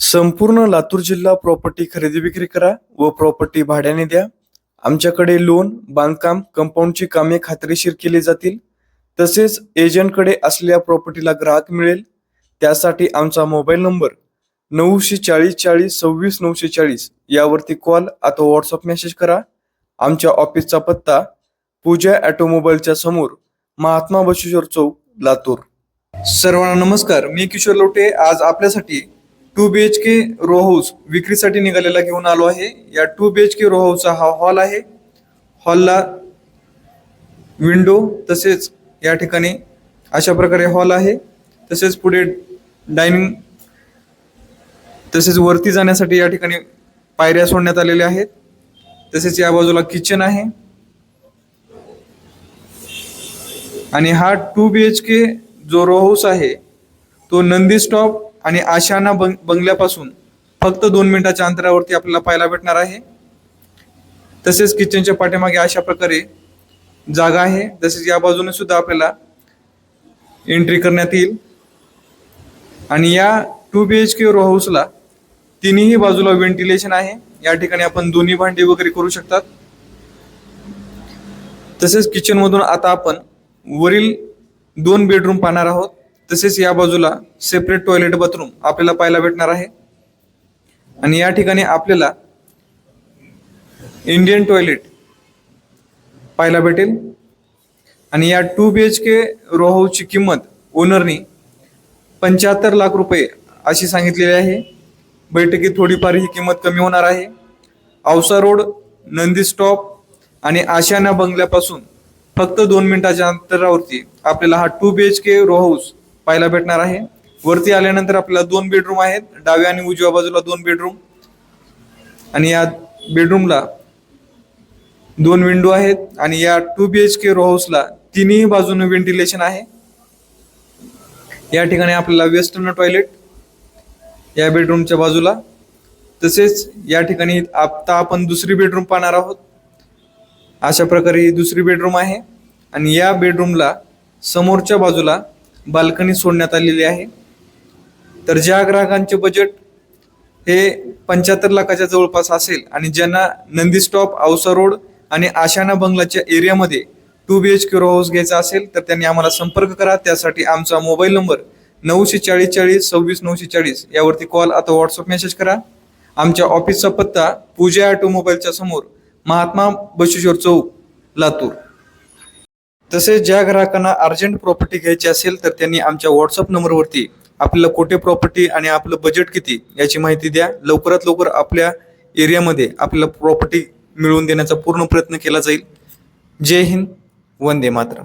संपूर्ण लातूर जिल्हा प्रॉपर्टी खरेदी विक्री करा व प्रॉपर्टी भाड्याने द्या. आमच्याकडे लोन बांधकाम कंपाऊंडची कामे खात्रीशीर केली जातील. तसेच एजंटकडे असलेल्या प्रॉपर्टीला ग्राहक मिळेल. त्यासाठी आमचा मोबाईल नंबर नऊशे चाळीस चाळीस सव्वीस नऊशे चाळीस यावरती कॉल अथवा व्हॉट्सअप मेसेज करा. आमच्या ऑफिसचा पत्ता पूजा ऑटोमोबाईलच्या समोर महात्मा बशेश्वर चौक लातूर. सर्वांना नमस्कार मी किशोर लोटे. आज आपल्यासाठी two B H K row house विक्रीसाठी निघालेला घेऊन आलो आहे. या two B H K row हाऊसचा हा हॉल आहे. हॉलला विंडो तसेच या ठिकाणी अशा प्रकारे हॉल आहे. तसेच पुढे डायनिंग तसेच वरती जाण्यासाठी या ठिकाणी पायऱ्या सोडण्यात आलेल्या आहेत. तसेच या बाजूला किचन आहे. आणि हा टू बी एच के जो रो हाऊस आहे तो नंदी स्टॉप आणि आशाना बंग बंगल्यापासून फक्त दोन मिनिटाच्या अंतरावरती आपल्याला पाहायला भेटणार आहे. तसेच किचनच्या पाठीमागे अशा प्रकारे जागा आहे. तसेच या बाजूने सुद्धा आपल्याला एंट्री करण्यात येईल. आणि या two B H K row हाऊसला तिन्ही बाजूला व्हेंटिलेशन आहे. या ठिकाणी आपण दोन्ही भांडी वगैरे करू शकतात. तसेच किचनमधून आता आपण वरील दोन बेडरूम पाहणार आहोत. तसेच या बाजूला सेपरेट टॉयलेट बाथरूम आपल्याला पाहायला भेटणार आहे. आणि या ठिकाणी आपल्याला इंडियन टॉयलेट पाहायला भेटेल. आणि या टू बी एच के रोहाऊची किंमत ओनरनी पंच्याहत्तर लाख रुपये अशी सांगितलेली आहे. बैठकीत थोडीफार ही किंमत कमी होणार आहे. औसा रोड नंदी स्टॉप आणि आशियाना बंगल्यापासून फक्त दोन मिनिटाच्या अंतरावरती आपल्याला हा two B H K row house पाहायला भेटणार आहे. वरती आल्यानंतर आपल्याला दोन बेडरूम आहेत. डाव्या आणि उजव्या बाजूला दोन बेडरूम आणि या बेडरूमला दोन विंडो आहेत. आणि या two B H K row हाऊसला तिन्ही बाजूने व्हेंटिलेशन आहे. या ठिकाणी आपल्याला वेस्टर्न टॉयलेट या बेडरूमच्या बाजूला. तसेच या ठिकाणी आता आपण दुसरी बेडरूम पाहणार आहोत. अशा प्रकारे ही दुसरी बेडरूम आहे. आणि या बेडरूमला समोरच्या बाजूला बाल्कनी सोडण्यात आलेली आहे. तर ज्या ग्राहकांचे बजेट हे पंच्याहत्तर लाखाच्या जवळपास असेल आणि ज्यांना नंदी स्टॉप औसा रोड आणि आशाना बंगलाच्या एरियामध्ये two B H K house घ्यायचा असेल तर त्यांनी आम्हाला संपर्क करा. त्यासाठी आमचा मोबाईल नंबर नऊशे चाळीस चाळीस सव्वीस नऊशे चाळीस यावरती कॉल आता व्हॉट्सअप मेसेज करा. आमच्या ऑफिसचा पत्ता पूजा ऑटोमोबाईलच्या समोर महात्मा बशेश्वर चौक लातूर. तसेच ज्या ग्राहकांना अर्जंट प्रॉपर्टी घ्यायची असेल तर त्यांनी आमच्या व्हॉट्सअप नंबरवरती आपल्याला कोठे प्रॉपर्टी आणि आपलं बजेट किती याची माहिती द्या. लवकरात लवकर आपल्या एरियामध्ये आपल्याला प्रॉपर्टी मिळवून देण्याचा पूर्ण प्रयत्न केला जाईल. जय हिंद. वंदे मातरम.